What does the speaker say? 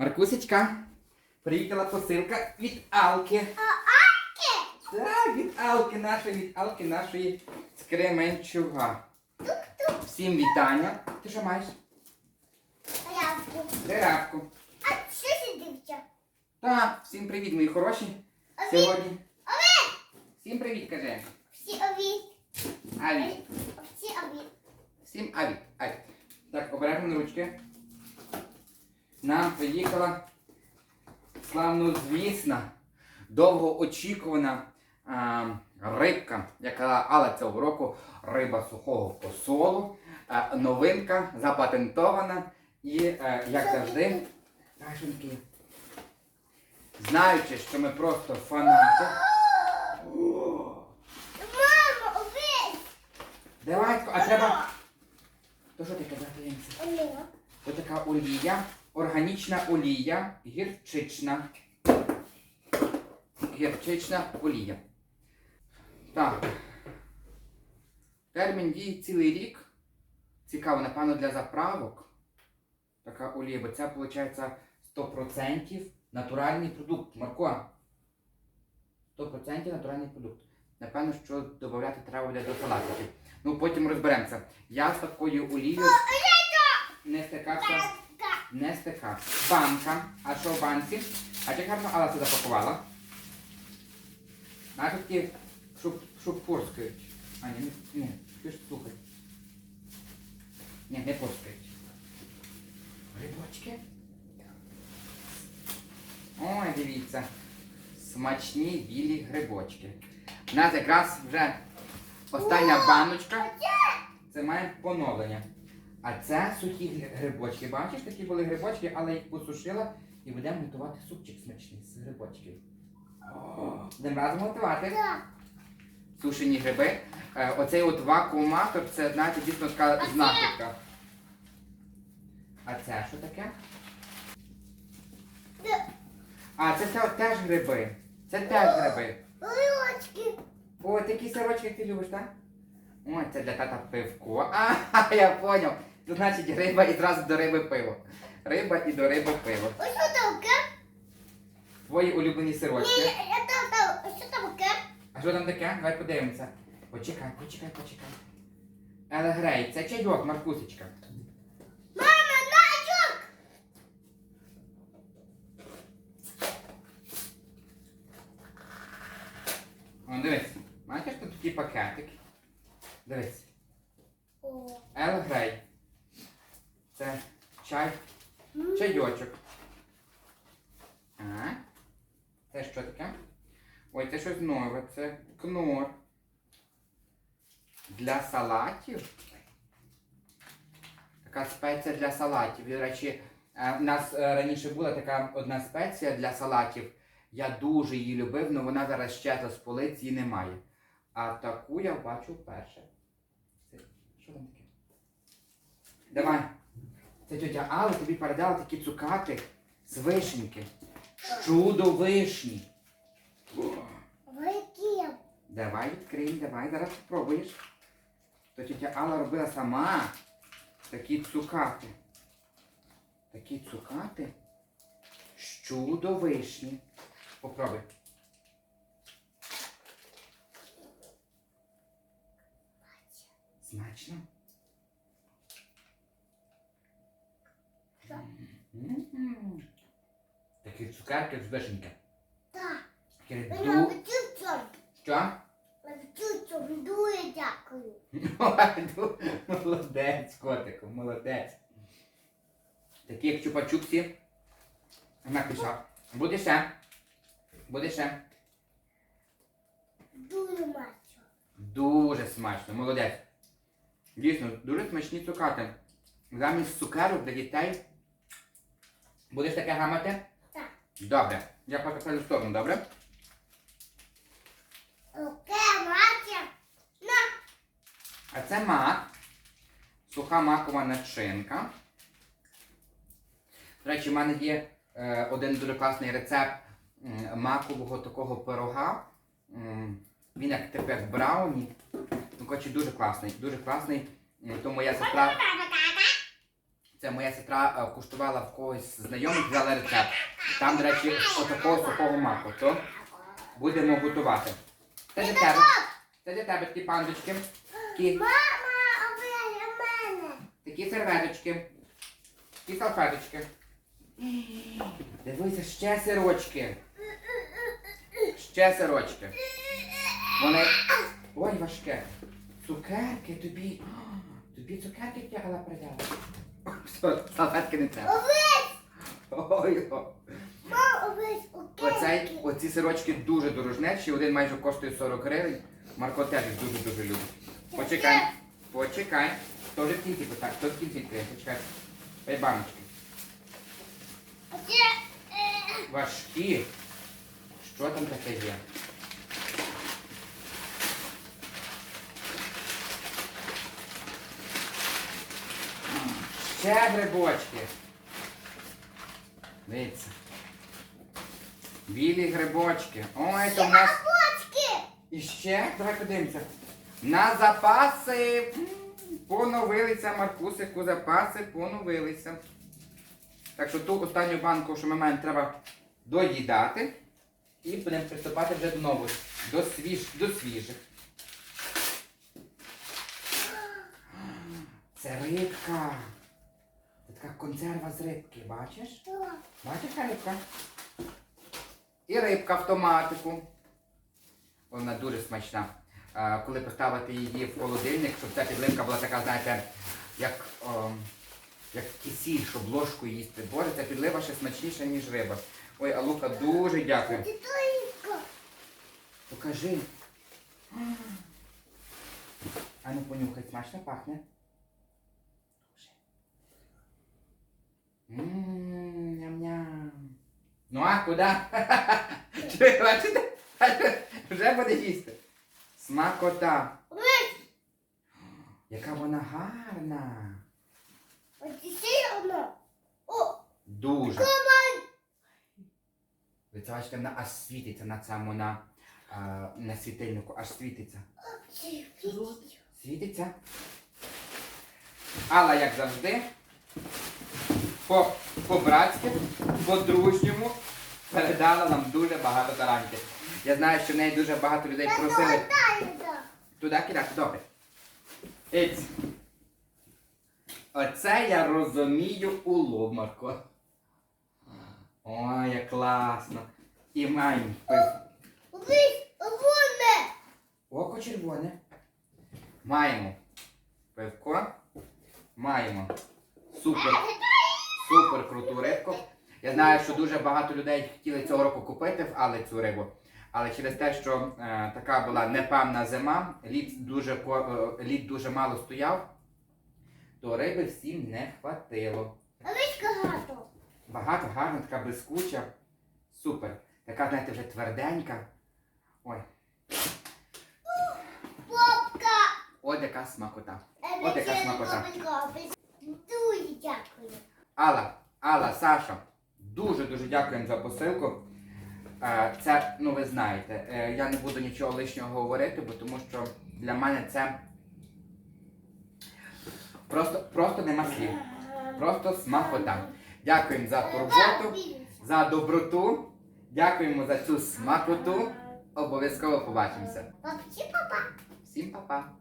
Маркусечка, приїхала посилка від Алки. Алки? Так, від Алки нашої, від Алки нашої з Кременчуга. Всім вітання. Ти що маєш? Порядку. Деревку. А що сидиться? Так, всім привіт, мої хороші. Овід. Сьогодні. Всім привіт, каже. Всі овід. Аві. Всі овід. Всім аві. Аві. Так, обережно на ручки. Нам приїхала славнозвісна, довгоочікувана а, рибка, яка але цього року риба сухого посолу. А, новинка запатентована і, е, як завжди, Ташеньки, знаючи, що ми просто фанати. О, Мама, овід. Давай, а треба. То що таке запиємося? Олена. Ось така олія, органічна олія, гірчична. Гірчична олія. Так. Термін дії цілий рік. Цікаво, напевно, для заправок. Така олія, бо це виходить 100% натуральний продукт. Марко. 100% натуральний продукт. Напевно, що додати треба буде до салатиків. Ну, потім розберемося. Я з такою олією не стикався. Не стикав. Банка. А що в банці? А чи гарно Алла це запакувала? Такі шуп, шупурскають. А, ні, ні, ти ж слухай. Ні, не порскають. Грибочки. Ой, дивіться. Смачні білі грибочки. У нас якраз вже остання баночка. Це має поновлення. А це сухі грибочки. Бачиш, такі були грибочки, але їх посушила і будемо готувати супчик смачний з грибочків. О, Будемо разом готувати. Так. Сушені гриби. Е, Оцей от вакууматор, це, знаєте, дійсно така знахідка. А це що таке? А, це те- теж гриби. Це теж гриби. Лилочки. О, такі сирочки ти любиш, так? Ой, це для тата пивко. А, я поняв. Це значить риба і зразу до риби пиво. Риба і до риби пиво. Ось що таке? Твої улюблені Ні, сирочки. я там, там, що таке? А що там таке? Давай подивимося. Почекай, почекай, почекай. Але грей, це чайок, Маркусечка. Мама, найок! О, дивись. Бачиш тут такий пакетик. Дивись. О. Ел Грей. Це чай. Чайочок. А? Це що таке? Ой, це щось нове. Це кнор. Для салатів. Така спеція для салатів. До речі, е, в нас е, раніше була така одна спеція для салатів. Я дуже її любив, але вона зараз щезла з полиць, її немає. А таку я бачу вперше. Що там таке? Давай. Це тетя Алла тобі передала такі цукати з вишеньки. Чудо вишні. Великі. Давай відкриємо, давай, зараз спробуєш. То тетя Алла робила сама такі цукати. Такі цукати з чудо вишні. Попробуй. Смачно? Такі цукерки з вишеньки. Я Що? Вчуся, дуже дякую. Молодець, котику, молодець. Такі як чупа-чупсі. Пішла. Буде ще. Буде ще. Дуже мачо. Дуже смачно, молодець. Дійсно, дуже смачні цукати. Замість цукерок для дітей. Будеш таке гамати? Так. Добре. Я поставлю в сторону, добре? А це мак. Суха макова начинка. До речі, в мене є е, один дуже класний рецепт макового такого пирога. Він як типу як брауні. Ну, коротше, дуже класний, дуже класний. То моя сестра, Це моя сестра е, куштувала в когось знайомих, взяла рецепт. Там, до речі, отакого сухого маку. То будемо готувати. Це для тебе. Це для тебе такі пандочки. Такі, Мама, обирай мене. такі серветочки. Такі салфеточки. Дивися, ще сирочки. Ще сирочки. Вони. Ой, важке. Цукерки тобі. Тобі цукерки тягала придала. Салфетки не треба. Ой, о. Оцей, оці сирочки дуже дорожнечі, один майже коштує 40 гривень. Марко теж їх дуже-дуже любить. Почекай, почекай. Вже в кінці питає? Хто в кінці відкриє? Почекай. П'ять баночки. Е, Важкі. Що там таке є? Ще грибочки. Дивіться. Білі грибочки. Ой, то в нас. Бочки. І ще, давай подивимося. На запаси поновилися, Маркусику, запаси поновилися. Так що ту останню банку, що ми маємо, треба доїдати. І будемо приступати вже до нових, до, свіж, до свіжих. Це рибка. Це така консерва з рибки, бачиш? Бачиш яка рибка? І рибка в томатику. Вона дуже смачна. Коли поставити її в холодильник, щоб ця підливка була така, знаєте, як, о, як кисіль, щоб ложкою їсти. Боже, ця підлива ще смачніша, ніж риба. Ой, Алука, дуже дякую. Покажи. А ну понюхай, смачно пахне. Ммм, ням-ням. Ну а куди? Чи бачите? Вже буде їсти. Смакота. Яка вона гарна. Дуже. Ви це бачите, вона аж світиться на цьому на, а, на світильнику, аж світиться. Світиться. Алла, як завжди, по, по-братськи, по-дружньому передала нам дуже багато талантів. Я знаю, що в неї дуже багато людей просили туди кидати. Добре. Іць. Оце я розумію улов, Марко. Ой, як класно. І маємо. Овець. Око червоне. Маємо пивко. Маємо супер, супер круту рибку. Я знаю, що дуже багато людей хотіли цього року купити в Али цю рибу. Але через те, що е, така була непевна зима, лід дуже, е, лід дуже мало стояв, то риби всім не хватило. Овець багато. Багато, гарна, така блискуча. Супер. Така, знаєте, вже тверденька. Ой, Попка. от яка смакота. Е, От яка смакота. Дуже дякую. Алла, Алла, Саша, дуже-дуже дякуємо за посилку. Е, Це, ну ви знаєте, е, я не буду нічого лишнього говорити, бо тому що для мене це просто, просто нема слів. Просто смакота. Дякуємо за турботу, за доброту. Дякуємо за цю смакоту. Обов'язково побачимося. Папчі, папа. Всім па-па!